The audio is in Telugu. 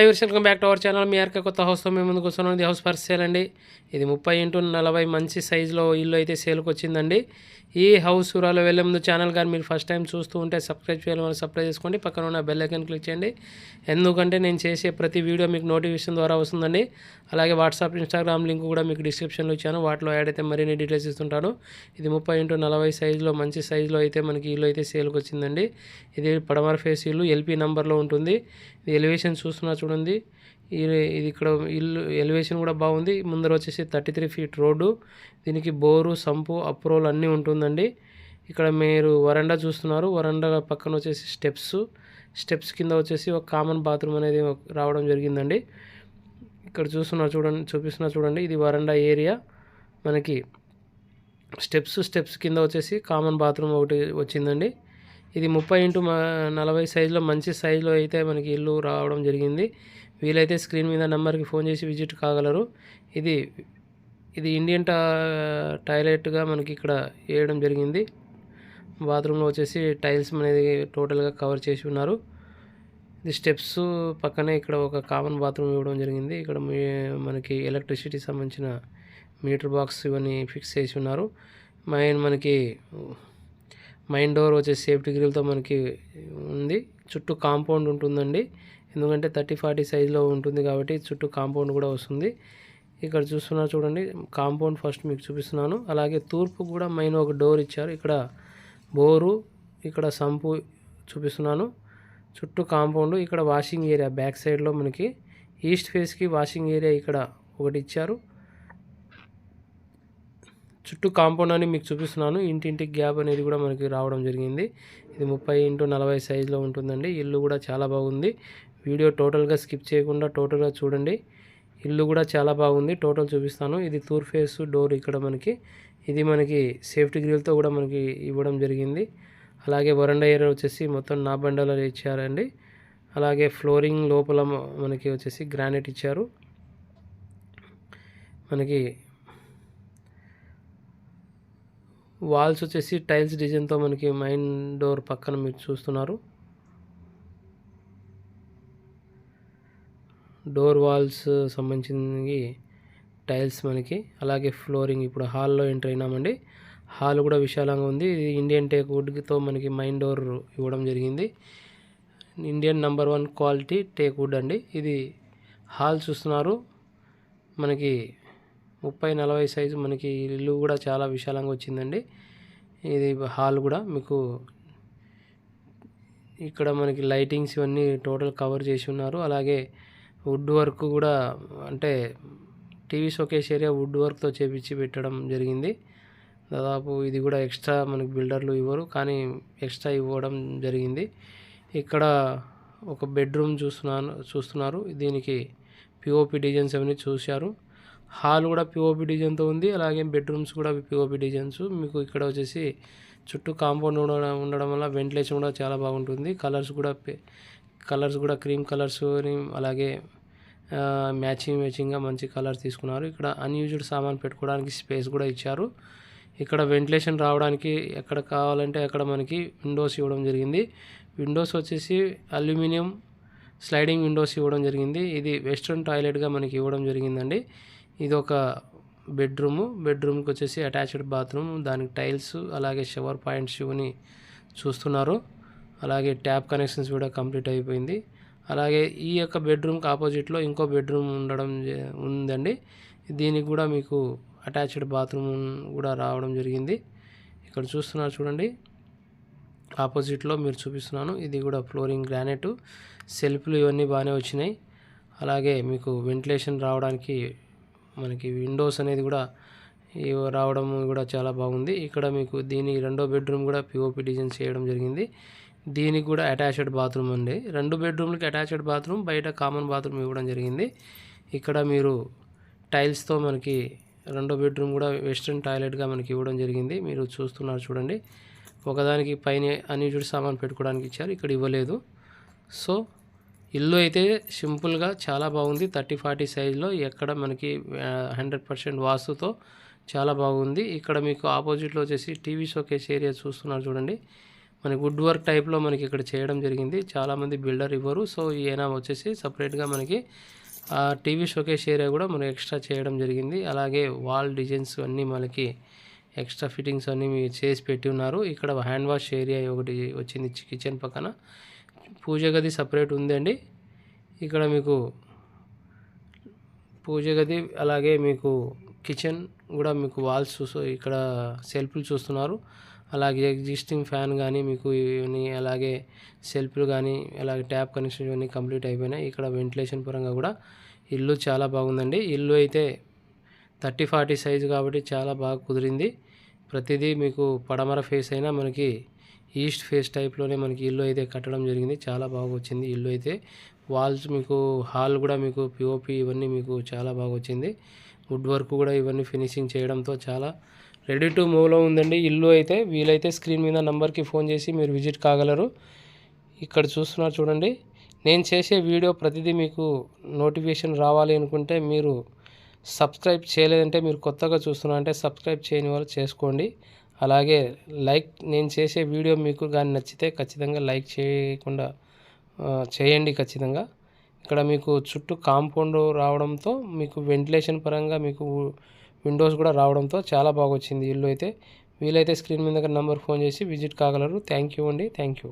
Hi viewers welcome back to our channel. మీ ఆర్క కొత్త హౌస్తో మేము ముందుకు వస్తున్నాం. ఇది హౌస్ ఫర్ సేల్ అండి ఇది ముప్పై ఇంటూ నలభై మంచి సైజులో ఇల్లు అయితే సేల్కి వచ్చిందండి. ఈ హౌస్ సూరాలో వెళ్ళే ముందు ఛానల్ గారు మీరు ఫస్ట్ టైం చూస్తూ ఉంటే సబ్స్క్రైబ్ చేయాలి మనం సబ్స్క్రైబ్ చేసుకోండి. పక్కన ఉన్న బెల్ ఐకన్ క్లిక్ చేయండి. ఎందుకంటే నేను చేసే ప్రతి వీడియో మీకు నోటిఫికేషన్ ద్వారా వస్తుందండి. అలాగే వాట్సాప్ ఇన్స్టాగ్రామ్ లింక్ కూడా మీకు డిస్క్రిప్షన్లో ఇచ్చాను. వాటిలో యాడ్ అయితే మరిన్ని డీటెయిల్స్ ఇస్తుంటాను. ఇది ముప్పై ఇంటూ నలభై సైజులో మంచి సైజులో అయితే మనకి ఇల్లు అయితే సేల్కి వచ్చిందండి. ఇది పడమర ఫేస్ ఇల్లు. ఎల్పీ నెంబర్లో ఉంటుంది. ఇది ఎలివేషన్ చూస్తున్నా చూడండి ఇది ఇది ఇక్కడ ఇల్లు ఎలివేషన్ కూడా బాగుంది. ముందర వచ్చేసి థర్టీ త్రీ ఫీట్ రోడ్డు. దీనికి బోరు సంపు అప్రోల్ అన్నీ ఉంటుందండి. ఇక్కడ మీరు వరండా చూస్తున్నారు. వరండా పక్కన వచ్చేసి స్టెప్స్. స్టెప్స్ కింద వచ్చేసి ఒక కామన్ బాత్రూమ్ అనేది రావడం జరిగిందండి. ఇక్కడ చూస్తున్నారు చూడండి చూపిస్తున్నా చూడండి. ఇది వరండా ఏరియా. మనకి స్టెప్స్ స్టెప్స్ కింద వచ్చేసి కామన్ బాత్రూమ్ ఒకటి వచ్చిందండి. ఇది ముప్పై ఇంటూ నలభై సైజులో మంచి సైజులో అయితే మనకి ఇల్లు రావడం జరిగింది. వీలైతే స్క్రీన్ మీద నెంబర్కి ఫోన్ చేసి విజిట్ కాగలరు. ఇది ఇది ఇండియన్ టా టాయిలెట్గా మనకి ఇక్కడ వేయడం జరిగింది. బాత్రూంలో వచ్చేసి టైల్స్ అనేది టోటల్గా కవర్ చేసి ఉన్నారు. ఇది స్టెప్స్ పక్కనే ఇక్కడ ఒక కామన్ బాత్రూమ్ ఇవ్వడం జరిగింది. ఇక్కడ మనకి ఎలక్ట్రిసిటీ సంబంధించిన మీటర్ బాక్స్ ఇవన్నీ ఫిక్స్ చేసి ఉన్నారు. మెయిన్ మనకి మైండ్ డోర్ వచ్చేసి సేఫ్టీ గ్రిల్తో మనకి ఉంది. చుట్టూ కాంపౌండ్ ఉంటుందండి. ఎందుకంటే థర్టీ ఫార్టీ సైజులో ఉంటుంది కాబట్టి చుట్టూ కాంపౌండ్ కూడా వస్తుంది. ఇక్కడ చూస్తున్నారు చూడండి కాంపౌండ్ ఫస్ట్ మీకు చూపిస్తున్నాను. అలాగే తూర్పు కూడా మైన్ ఒక డోర్ ఇచ్చారు. ఇక్కడ బోరు ఇక్కడ సంపు చూపిస్తున్నాను. చుట్టూ కాంపౌండ్ ఇక్కడ వాషింగ్ ఏరియా బ్యాక్ సైడ్లో మనకి. ఈస్ట్ ఫేస్కి వాషింగ్ ఏరియా ఇక్కడ ఒకటి ఇచ్చారు. చుట్టూ కాంపౌండ్ అని మీకు చూపిస్తున్నాను. ఇంటింటికి గ్యాప్ అనేది కూడా మనకి రావడం జరిగింది. ఇది ముప్పై ఇంటూ నలభై సైజులో ఉంటుందండి. ఇల్లు కూడా చాలా బాగుంది. వీడియో టోటల్గా స్కిప్ చేయకుండా టోటల్గా చూడండి. ఇల్లు కూడా చాలా బాగుంది. టోటల్ చూపిస్తాను. ఇది తూర్ ఫేస్ డోర్ ఇక్కడ మనకి. ఇది మనకి సేఫ్టీ గ్రిల్తో కూడా మనకి ఇవ్వడం జరిగింది. అలాగే వరండా ఏరియా వచ్చేసి మొత్తం నా బండలో ఇచ్చారండి. అలాగే ఫ్లోరింగ్ లోపల మనకి వచ్చేసి గ్రానైట్ ఇచ్చారు. మనకి వాల్స్ వచ్చేసి టైల్స్ డిజైన్తో మనకి మైన్ డోర్ పక్కన మీరు చూస్తున్నారు. డోర్ వాల్స్ సంబంధించి టైల్స్ మనకి. అలాగే ఫ్లోరింగ్ ఇప్పుడు హాల్లో ఎంటర్ అయినామండి. హాల్ కూడా విశాలంగా ఉంది. ఇది ఇండియన్ టేక్ వుడ్తో మనకి మైన్ డోర్ ఇవ్వడం జరిగింది. Indian number one quality teak wood అండి. ఇది హాల్ చూస్తున్నారు. మనకి ముప్పై నలభై సైజు మనకి ఇల్లు కూడా చాలా విశాలంగా వచ్చిందండి. ఇది హాల్ కూడా మీకు ఇక్కడ మనకి లైటింగ్స్ ఇవన్నీ టోటల్ కవర్ చేసి ఉన్నారు. అలాగే వుడ్ వర్క్ కూడా అంటే టీవీ షోకేస్ ఏరియా వుడ్ వర్క్తో చేపించి పెట్టడం జరిగింది. దాదాపు ఇది కూడా ఎక్స్ట్రా మనకి బిల్డర్లు ఇవ్వరు కానీ ఎక్స్ట్రా ఇవ్వడం జరిగింది. ఇక్కడ ఒక బెడ్రూమ్ చూస్తున్నాను చూస్తున్నారు. దీనికి పిఓపి డిజైన్స్ అవన్నీ చూశారు. హాల్ కూడా పిఓపి డిజైన్తో ఉంది. అలాగే బెడ్రూమ్స్ కూడా పిఓపి డిజైన్స్. మీకు ఇక్కడ వచ్చేసి చుట్టూ కాంపౌండ్ ఉండడం ఉండడం వల్ల వెంటిలేషన్ కూడా చాలా బాగుంటుంది. కలర్స్ కూడా కలర్స్ కూడా క్రీమ్ కలర్స్ అలాగే మ్యాచింగ్ మ్యాచింగ్గా మంచి కలర్స్ తీసుకున్నారు. ఇక్కడ అన్యూజ్డ్ సామాన్ పెట్టుకోవడానికి స్పేస్ కూడా ఇచ్చారు. ఇక్కడ వెంటిలేషన్ రావడానికి ఎక్కడ కావాలంటే అక్కడ మనకి విండోస్ ఇవ్వడం జరిగింది. విండోస్ వచ్చేసి అల్యూమినియం స్లైడింగ్ విండోస్ ఇవ్వడం జరిగింది. ఇది వెస్ట్రన్ టాయిలెట్గా మనకి ఇవ్వడం జరిగిందండి. ఇది ఒక బెడ్రూము. బెడ్రూమ్కి వచ్చేసి అటాచ్డ్ బాత్రూమ్. దానికి టైల్స్ అలాగే షవర్ పాయింట్స్ ఇవన్నీ చూస్తున్నారు. అలాగే ట్యాప్ కనెక్షన్స్ కూడా కంప్లీట్ అయిపోయింది. అలాగే ఈ యొక్క బెడ్రూమ్కి ఆపోజిట్లో ఇంకో బెడ్రూమ్ ఉండడం ఉందండి. దీనికి కూడా మీకు అటాచ్డ్ బాత్రూమ్ కూడా రావడం జరిగింది. ఇక్కడ చూస్తున్నారు చూడండి. ఆపోజిట్లో మీరు చూపిస్తున్నాను. ఇది కూడా ఫ్లోరింగ్ గ్రానైట్. సెల్ఫ్లు ఇవన్నీ బాగానే వచ్చినాయి. అలాగే మీకు వెంటిలేషన్ రావడానికి మనకి విండోస్ అనేది కూడా రావడం కూడా చాలా బాగుంది. ఇక్కడ మీకు దీని రెండో బెడ్రూమ్ కూడా పిఓపి డిజైన్ చేయడం జరిగింది. దీనికి కూడా అటాచ్డ్ బాత్రూమ్ అండి. రెండు బెడ్రూమ్లకి అటాచ్డ్ బాత్రూమ్ బయట కామన్ బాత్రూమ్ ఇవ్వడం జరిగింది. ఇక్కడ మీరు టైల్స్తో మనకి రెండో బెడ్రూమ్ కూడా వెస్ట్రన్ టాయిలెట్గా మనకి ఇవ్వడం జరిగింది. మీరు చూస్తున్నారు చూడండి. ఒకదానికి పైన అన్యూజుడ్ సామాన్ పెట్టుకోవడానికి ఇచ్చారు. ఇక్కడ ఇవ్వలేదు. సో ఇల్లు అయితే సింపుల్గా చాలా బాగుంది. థర్టీ ఫార్టీ సైజులో ఎక్కడ మనకి హండ్రెడ్ పర్సెంట్ వాస్తుతో చాలా బాగుంది. ఇక్కడ మీకు ఆపోజిట్లో వచ్చేసి టీవీ షోకేస్ ఏరియా చూస్తున్నారు చూడండి. మనకి వుడ్ వర్క్ టైప్లో మనకి ఇక్కడ చేయడం జరిగింది. చాలామంది బిల్డర్ ఇవ్వరు. సో ఈయన వచ్చేసి సపరేట్గా మనకి టీవీ షోకేస్ ఏరియా కూడా మనం ఎక్స్ట్రా చేయడం జరిగింది. అలాగే వాల్ డిజైన్స్ అన్నీ మనకి ఎక్స్ట్రా ఫిట్టింగ్స్ అన్నీ మీరు చేసి పెట్టి ఉన్నారు. ఇక్కడ హ్యాండ్ వాష్ ఏరియా ఒకటి వచ్చింది కిచెన్ పక్కన. పూజ గది సపరేట్ ఉందండి. ఇక్కడ మీకు పూజ గది అలాగే మీకు కిచెన్ కూడా మీకు వాల్స్ చూస్తూ ఇక్కడ సెల్ఫ్లు చూస్తున్నారు. అలాగే ఎగ్జిస్టింగ్ ఫ్యాన్ కానీ మీకు ఇవన్నీ అలాగే సెల్ఫ్లు కానీ అలాగే ట్యాప్ కనెక్షన్ ఇవన్నీ కంప్లీట్ అయిపోయినాయి. ఇక్కడ వెంటిలేషన్ పరంగా కూడా ఇల్లు చాలా బాగుందండి. ఇల్లు అయితే థర్టీ ఫార్టీ సైజు కాబట్టి చాలా బాగా కుదిరింది. ప్రతిదీ మీకు పడమర ఫేస్ అయినా మనకి ఈస్ట్ ఫేస్ టైప్లోనే మనకి ఇల్లు అయితే కట్టడం జరిగింది. చాలా బాగా వచ్చింది ఇల్లు అయితే. వాల్స్ మీకు హాల్ కూడా మీకు పిఓపి ఇవన్నీ మీకు చాలా బాగా వచ్చింది. వుడ్ వర్క్ కూడా ఇవన్నీ ఫినిషింగ్ చేయడంతో చాలా రెడీ టు మూవ్లో ఉందండి ఇల్లు అయితే. వీలైతే స్క్రీన్ మీద నెంబర్కి ఫోన్ చేసి మీరు విజిట్ కాగలరు. ఇక్కడ చూస్తున్నారు చూడండి. నేను చేసే వీడియో ప్రతిదీ మీకు నోటిఫికేషన్ రావాలి అనుకుంటే మీరు సబ్స్క్రైబ్ చేయలేదంటే మీరు కొత్తగా చూస్తున్నారంటే సబ్స్క్రైబ్ చేయని వాళ్ళు చేసుకోండి. అలాగే లైక్ నేను చేసే వీడియో మీకు కానీ నచ్చితే ఖచ్చితంగా లైక్ చేయకుండా చేయండి ఖచ్చితంగా. ఇక్కడ మీకు చుట్టూ కాంపౌండ్ రావడంతో మీకు వెంటిలేషన్ పరంగా మీకు విండోస్ కూడా రావడంతో చాలా బాగా వచ్చింది ఇల్లు అయితే. వీలైతే స్క్రీన్ మీద నెంబర్ ఫోన్ చేసి విజిట్ కాగలరు. థ్యాంక్ యూ అండి. Thank you.